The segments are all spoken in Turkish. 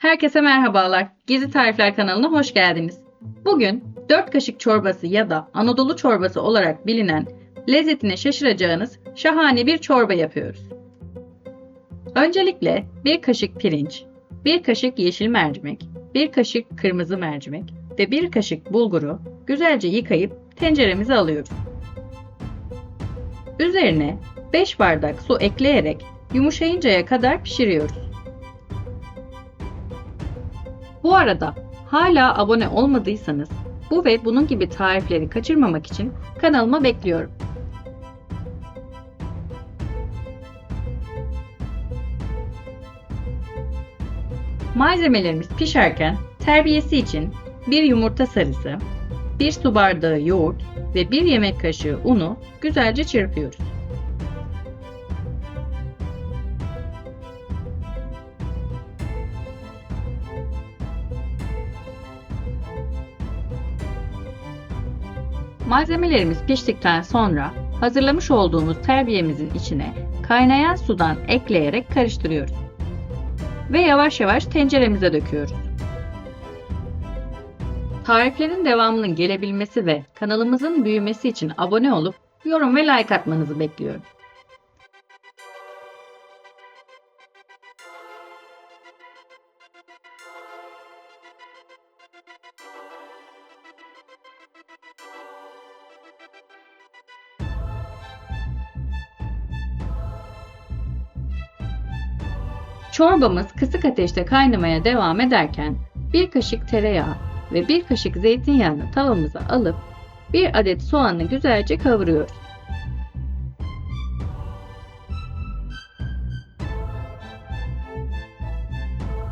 Herkese merhabalar. Gizli Tarifler kanalına hoş geldiniz. Bugün 4 kaşık çorbası ya da Anadolu çorbası olarak bilinen lezzetine şaşıracağınız şahane bir çorba yapıyoruz. Öncelikle 1 kaşık pirinç, 1 kaşık yeşil mercimek, 1 kaşık kırmızı mercimek ve 1 kaşık bulguru güzelce yıkayıp tenceremize alıyoruz. Üzerine 5 bardak su ekleyerek yumuşayıncaya kadar pişiriyoruz. Bu arada hala abone olmadıysanız bu ve bunun gibi tarifleri kaçırmamak için kanalıma bekliyorum. Malzemelerimiz pişerken terbiyesi için 1 yumurta sarısı, 1 su bardağı yoğurt ve 1 yemek kaşığı unu güzelce çırpıyoruz. Malzemelerimiz piştikten sonra hazırlamış olduğumuz terbiyemizin içine kaynayan sudan ekleyerek karıştırıyoruz. Ve yavaş yavaş tenceremize döküyoruz. Tariflerin devamının gelebilmesi ve kanalımızın büyümesi için abone olup yorum ve like atmanızı bekliyorum. Çorbamız kısık ateşte kaynamaya devam ederken bir kaşık tereyağı ve bir kaşık zeytinyağını tavamıza alıp bir adet soğanı güzelce kavuruyoruz.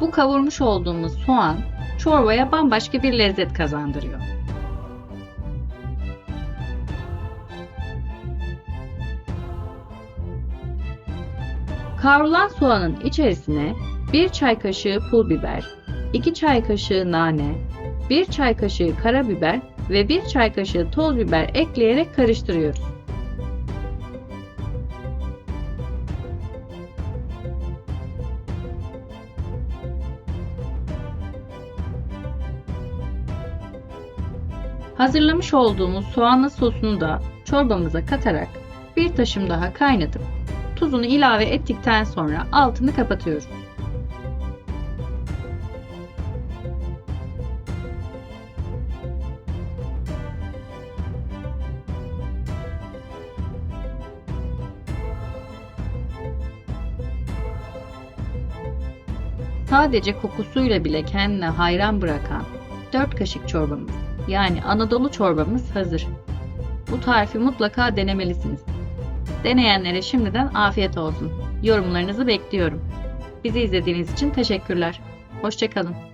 Bu kavurmuş olduğumuz soğan çorbaya bambaşka bir lezzet kazandırıyor. Kavrulan soğanın içerisine 1 çay kaşığı pul biber, 2 çay kaşığı nane, 1 çay kaşığı karabiber ve 1 çay kaşığı toz biber ekleyerek karıştırıyoruz. Hazırlamış olduğumuz soğanlı sosunu da çorbamıza katarak bir taşım daha kaynatıp tuzunu ilave ettikten sonra altını kapatıyoruz. Sadece kokusuyla bile kendine hayran bırakan 4 kaşık çorbamız yani Anadolu çorbamız hazır. Bu tarifi mutlaka denemelisiniz. Deneyenlere şimdiden afiyet olsun. Yorumlarınızı bekliyorum. Bizi izlediğiniz için teşekkürler. Hoşçakalın.